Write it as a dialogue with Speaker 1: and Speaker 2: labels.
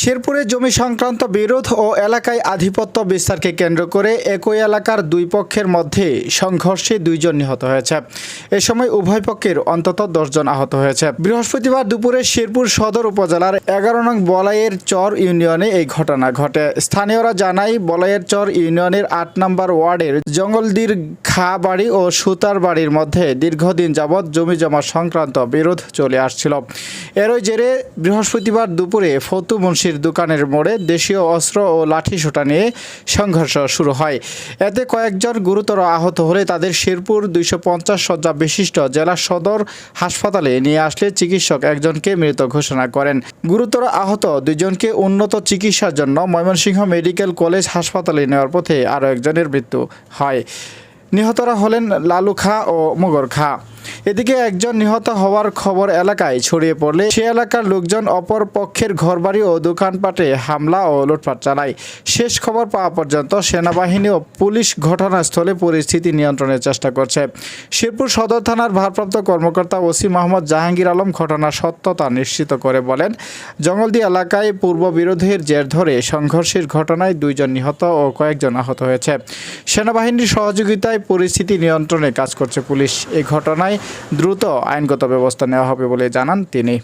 Speaker 1: শেরপুরে জমি সংক্রান্ত বিরোধ ও এলাকায় আধিপত্য বিস্তারকে কেন্দ্র করে একই এলাকার দুই পক্ষের মধ্যে সংঘর্ষে দুইজন নিহত হয়েছে। এ সময় উভয় পক্ষের অন্তত দশজন আহত হয়েছে। বৃহস্পতিবার দুপুরে শেরপুর সদর উপজেলার এগারো নং বলাইয়ের চর ইউনিয়নে এই ঘটনা ঘটে। স্থানীয়রা জানায়, বলাইয়ের চর ইউনিয়নের আট নম্বর ওয়ার্ডের জঙ্গলদির খা বাড়ি ও সুতার বাড়ির মধ্যে দীর্ঘদিন যাবৎ জমি জমা সংক্রান্ত বিরোধ চলে আসছিল। এরই জেরে বৃহস্পতিবার দুপুরে ফতু মুন্সির দোকানের মোড়ে দেশীয় অস্ত্র ও লাঠি সোটা নিয়ে সংঘর্ষ শুরু হয়। এতে কয়েকজন গুরুতর আহত হলে তাদের শেরপুর দুইশো পঞ্চাশ শয্যা বিশিষ্ট জেলা সদর হাসপাতালে নিয়ে আসলে চিকিৎসক একজনকে মৃত ঘোষণা করেন। গুরুতর আহত দুইজনকে উন্নত চিকিৎসার জন্য ময়মনসিংহ মেডিকেল কলেজ হাসপাতালে নেওয়ার পথে আরও একজনের মৃত্যু হয়। নিহতরা হলেন লালু খা ও মগর খা এদিকে একজন নিহত হওয়ার খবর এলাকায় ছড়িয়ে পড়লে সে এলাকার লোকজন অপর পক্ষের ঘরবাড়ি ও দোকানপাটে হামলা ও লুটপাট চালায়। শেষ খবর পাওয়া পর্যন্ত সেনাবাহিনী ও পুলিশ ঘটনাস্থলে পরিস্থিতি নিয়ন্ত্রণের চেষ্টা করছে। শেরপুর সদর থানার ভারপ্রাপ্ত কর্মকর্তা ওসি মোহাম্মদ জাহাঙ্গীর আলম ঘটনার সত্যতা নিশ্চিত করে বলেন, জঙ্গলদি এলাকায় পূর্ব বিরোধের জের ধরে সংঘর্ষের ঘটনায় দুইজন নিহত ও কয়েকজন আহত হয়েছে। সেনাবাহিনীর সহযোগিতায় পরিস্থিতি নিয়ন্ত্রণে কাজ করছে পুলিশ। এই ঘটনায় দ্রুত আইনগত ব্যবস্থা নেওয়া হবে বলে জানান তিনি।